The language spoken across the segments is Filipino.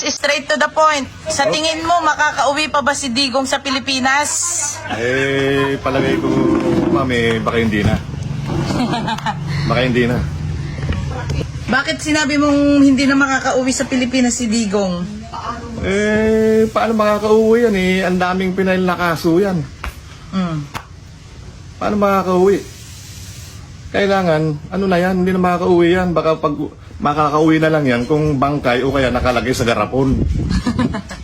boss, straight to the point. Sa tingin mo, makakauwi pa ba si Digong sa Pilipinas? Eh, palagay ko, mami, baka hindi na. Baka hindi na. Bakit sinabi mong hindi na makakauwi sa Pilipinas si Digong? Eh, paano makakauwi yan eh? Ang daming pinail na kaso yan. Mm. Paano makakauwi? Kailangan, ano na yan, hindi na makakauwi yan. Baka pag makakauwi na lang yan kung bangkay o kaya nakalagay sa garapon.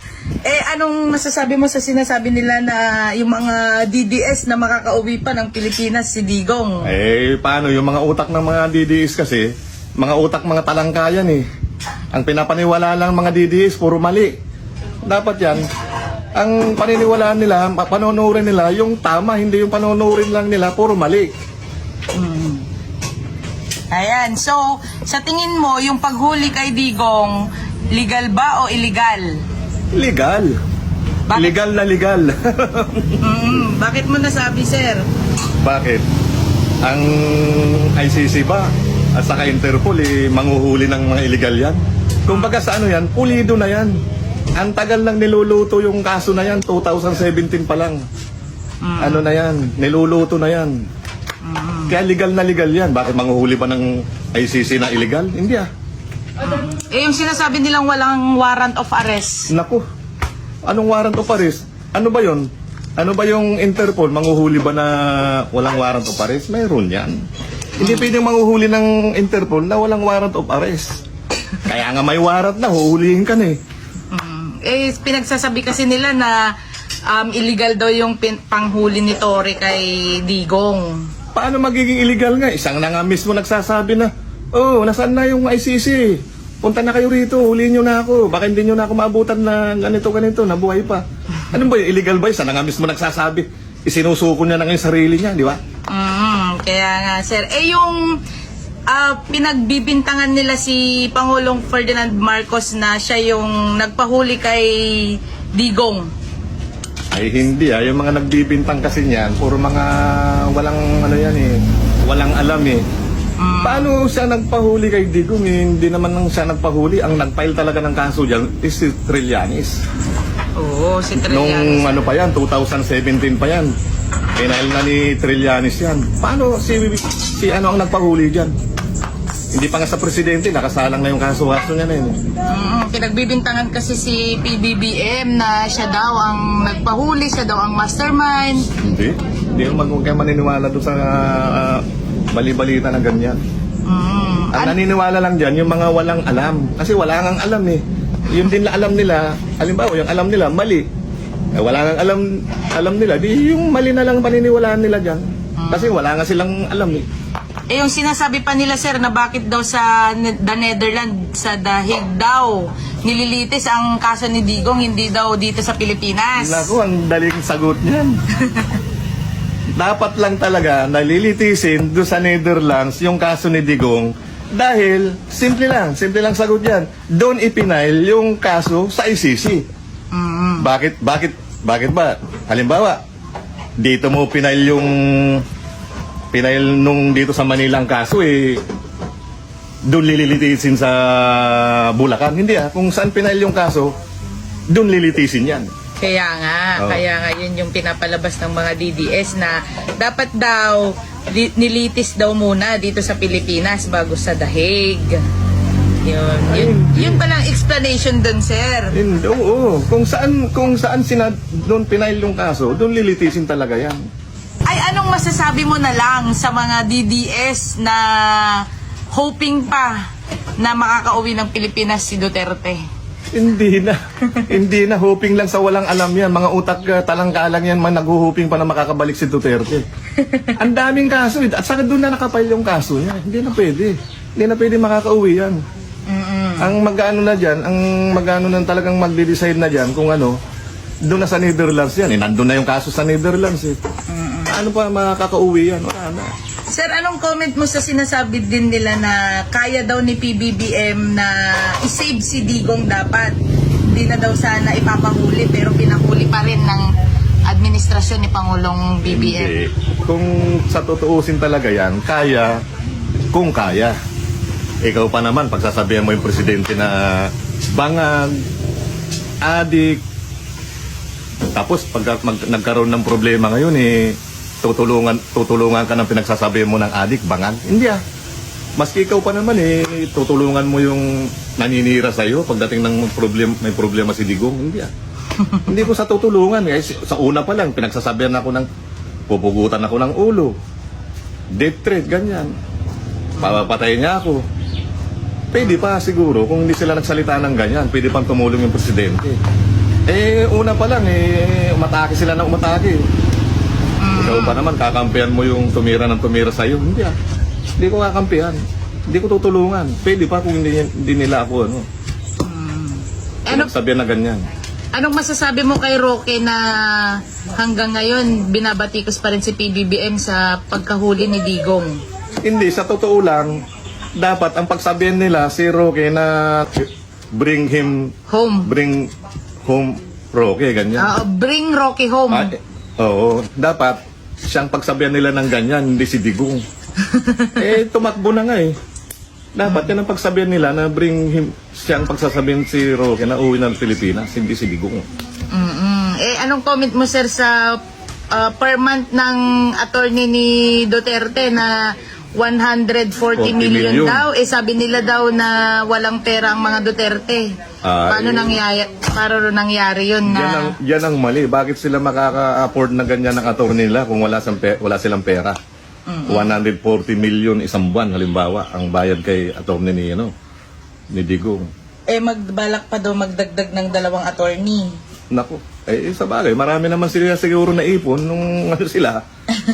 Eh, anong masasabi mo sa sinasabi nila na yung mga DDS na makakauwi pa ng Pilipinas si Digong? Eh, paano? Yung mga utak ng mga DDS kasi, mga utak mga talangkayan eh. Ang pinapaniwala lang mga DDS, puro mali. Dapat yan, ang paniniwalaan nila, pa- panonoodin nila, yung tama, hindi yung panonoodin lang nila, puro mali. Ayan, so sa tingin mo, yung paghuli kay Digong, legal ba o illegal? Legal. Bakit? Legal na legal. Mm, bakit mo nasabi, sir? Bakit? Ang ICC ba at saka Interpol eh, manguhuli ng mga illegal yan? Kumbaga sa ano yan, pulido na yan. Ang tagal lang niluluto yung kaso na yan, 2017 pa lang. Ano na yan, niluluto na yan. Kaya legal na legal yan. Bakit manguhuli pa ng ICC na illegal? Hindi ah. Eh, yung sinasabi nilang walang warrant of arrest. Naku, anong warrant of arrest? Ano ba yon? Ano ba yung Interpol? Manguhuli ba na walang warrant of arrest? Mayroon yan. Hindi pwedeng manguhuli ng Interpol na walang warrant of arrest. Kaya nga may warrant na, huhulihin ka na eh. Mm, eh, pinagsasabi kasi nila na um, illegal daw yung pin- panghuli ni Tory kay Digong. Paano magiging illegal nga? Isang na nga mismo nagsasabi na, oh, nasaan na yung ICC? Punta na kayo rito, huliin nyo na ako. Baka hindi nyo na ako maabutan na ganito, ganito, nabuhay pa. Ano ba yun? Illegal ba? Isa na nga mismo nagsasabi. Isinusuko niya na nga yung sarili niya, di ba? Mm, kaya nga, sir. Eh, yung ah, pinagbibintangan nila si Pangulong Ferdinand Marcos na siya yung nagpahuli kay Digong. Ay hindi ah, yung mga nagbibintang kasi niyan, puro mga walang ano yan eh, walang alam eh. Paano siya nagpahuli kay Digong? Eh, Hindi naman nang siya nagpahuli. Ang nagfile talaga ng kaso diyan is si Trillanes. Oo, si Nung Trillanes. ano pa yan, 2017 pa yan. Pinail na ni Trillanes yan. Paano si, si ano ang nagpahuli diyan? Hindi pa nga sa presidente, nakasalang na yung kaso-kaso niya na yun. Mm, pinagbibintangan kasi si PBBM na siya daw ang nagpahuli, siya daw ang mastermind. Hindi. Hindi naman kung kayo maniniwala doon sa ah, bali-balita na ganyan. Mm, Ang naniniwala lang dyan, yung mga walang alam. Kasi wala nang alam eh. Yun din na alam nila, halimbawa yung alam nila, mali. Eh, wala nang alam, alam nila, di yung mali na lang paniniwalaan nila dyan. Kasi wala nga silang alam eh. Eh yung sinasabi pa nila sir na bakit daw sa the Netherlands, sa Hague daw, nililitis ang kaso ni Digong, hindi daw dito sa Pilipinas. Naku, ang daling sagot niyan. Dapat lang talaga nalilitisin do sa Netherlands yung kaso ni Digong dahil simple lang, simple lang sagot yan. Doon ipinail yung kaso sa ICC. Mm, Bakit, bakit, bakit ba? Halimbawa, dito mo pinail yung pinail nung dito sa Manila ang kaso eh doon lilitisin sa Bulacan. Hindi ah, kung saan pinail yung kaso, doon lilitisin yan. Kaya nga, Oo. kaya nga yun yung pinapalabas ng mga DDS na dapat daw nilitis daw muna dito sa Pilipinas bago sa Hague. Yun, yun, yun palang explanation dun, sir. Hindi, oo. Kung saan, kung saan sina, doon pinail yung kaso, doon lilitisin talaga yan. Ay, anong masasabi mo na lang sa mga DDS na hoping pa na makakauwi ng Pilipinas si Duterte? Hindi na. Hindi na. Hoping lang sa walang alam yan. Mga utak uh, talangkalang yan, man naghuhuping pa na makakabalik si Duterte. Ang daming kaso. eh. At saka doon na nakapail yung kaso niya. Hindi na pwede. Hindi na pwede makakauwi yan. Mm-mm. Ang mag-ano na dyan, ang mag-ano na talagang magde-decide na dyan kung ano, doon na sa Netherlands yan. Eh, nandun na yung kaso sa Netherlands eh. Ano pa makakauwi yan? Wala na. Sir, anong comment mo sa sinasabi din nila na kaya daw ni PBBM na isave si Digong dapat? Hindi na daw sana ipapahuli pero pinahuli pa rin ng administrasyon ni Pangulong BBM. Hindi. Kung sa tutuusin talaga yan, kaya, kung kaya. Ikaw pa naman, pagsasabihan mo yung presidente na bangag, adik. Tapos pag mag, nagkaroon ng problema ngayon eh tutulungan tutulungan ka ng pinagsasabi mo ng adik bangan. Hindi ah. Maski ikaw pa naman eh tutulungan mo yung naninira sa iyo pagdating ng problem may problema si Digong. Hindi ah. Hindi ko sa tutulungan eh. Sa una pa lang pinagsasabihan ako ng pupugutan ako ng ulo. Death threat ganyan. Papapatay niya ako. Pwede pa siguro kung hindi sila nagsalita ng ganyan, pwede pang tumulong yung presidente. Eh, una pa lang, eh, umatake sila na umatake. Ikaw pa naman, kakampihan mo yung tumira ng tumira sa'yo. Hindi ah. Hindi ko kakampihan. Hindi ko tutulungan. Pwede pa kung hindi, hindi nila ako, ano. Ano, Sabihan na ganyan. anong masasabi mo kay Roque na hanggang ngayon binabatikos pa rin si PBBM sa pagkahuli ni Digong? Hindi, sa totoo lang, dapat ang pagsabihan nila si Roque na bring him, Home. bring home Roque, ganyan. Ah, bring Roque home. Ah, eh, oo, dapat siyang pagsabihan nila ng ganyan, hindi si Digong. eh, tumakbo na nga eh. Dapat yan ang pagsabihan nila na bring him, siyang pagsasabihin si Roque na uwi ng Pilipinas, hindi si Digong. mm Eh, anong comment mo, sir, sa ah, per month ng attorney ni Duterte na 140 40 million, million. daw? Eh, sabi nila daw na walang pera ang mga Duterte. Ah, paano, eh. nangyari, paano nangyari yun na... Yan ang, yan ang mali. Bakit sila makaka-afford na ganyan ng attorney nila kung wala, silang pe- wala silang pera? 140 million isang buwan, halimbawa, ang bayad kay attorney ni, ano, ni Digong. Eh, magbalak pa daw magdagdag ng dalawang attorney. Naku, eh sa bagay, marami naman sila siguro na ipon nung ano sila,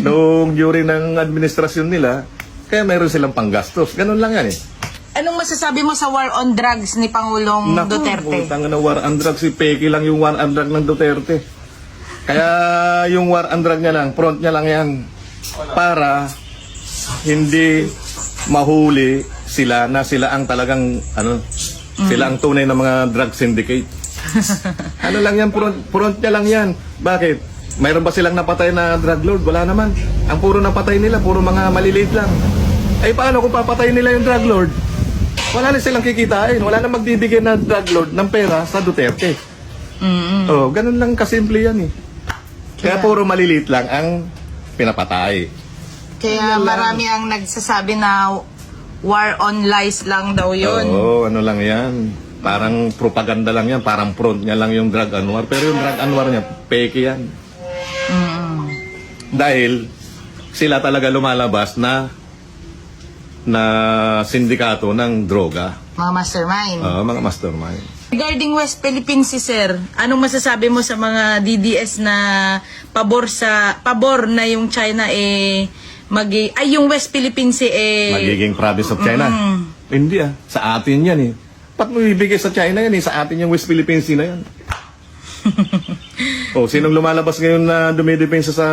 nung during ng administrasyon nila, kaya meron silang panggastos. Ganun lang yan eh. Anong masasabi mo sa war on drugs ni Pangulong Naku, Duterte? utang na war on drug, si Peke lang yung war on drug ng Duterte. Kaya yung war on drug niya lang, front niya lang yan, para hindi mahuli sila na sila ang talagang ano, sila ang tunay na mga drug syndicate. ano lang yan, front, front niya lang yan. Bakit? Mayroon ba silang napatay na drug lord? Wala naman. Ang puro napatay nila, puro mga maliliit lang. Ay paano kung papatay nila yung drug lord? Wala na silang kikitain. Wala na magbibigay na drug lord ng pera sa Duterte. mm Oh, ganun lang kasimple yan eh. Kaya puro maliliit lang ang pinapatay. Kaya marami ang nagsasabi na war on lies lang daw yun. Oo, ano lang yan. Parang propaganda lang yan. Parang front niya lang yung drug anwar. Pero yung drug anwar niya, peke yan. Mm. Dahil sila talaga lumalabas na na sindikato ng droga. Mga mastermind. Oo, mga mastermind. Regarding West Philippines si Sir, anong masasabi mo sa mga DDS na pabor sa pabor na yung China eh magi ay yung West Philippines eh Magiging province of China. Mm. Hindi ah. Sa atin yan eh. Ba't mo ibigay sa China yan eh? Sa atin yung West Philippines na yan. oh, sinong lumalabas ngayon na dumidepensa sa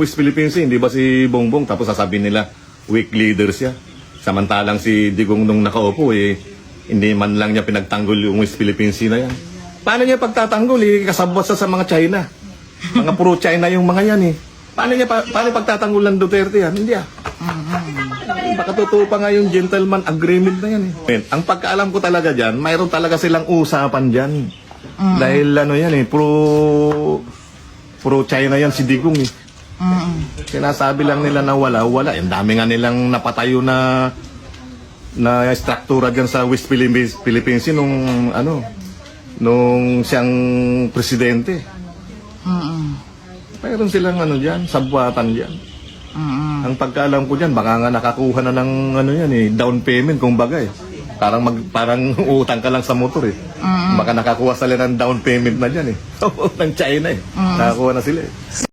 West Philippines Sea? Hindi ba si Bongbong? Tapos sasabihin nila, weak leader siya. Samantalang si Digong nung nakaupo eh, hindi man lang niya pinagtanggol yung West Philippines Sea na yan. Paano niya pagtatanggol eh? Kasabot sa sa mga China. Mga pro-China yung mga yan eh. Paano niya pa, paano pagtatanggol ng Duterte yan? Hindi ah. Baka totoo pa nga yung gentleman agreement na yan eh. Ang pagkaalam ko talaga dyan, mayroon talaga silang usapan dyan. Dahil ano yan eh, pro, pro China yan si Digong eh. Mm. Sinasabi lang nila na wala, wala. Ang dami nga nilang napatayo na na struktura dyan sa West Philippines, Philippines nung ano, nung siyang presidente. Mm. Mayroon silang ano dyan, sabwatan dyan. Mm. Ang pagkaalam ko diyan, baka nga nakakuha na ng ano yan eh, down payment kung bagay. Parang mag parang utang ka lang sa motor eh. Baka nakakuha sila ng down payment na diyan eh. ng China eh. Nakakuha na sila eh.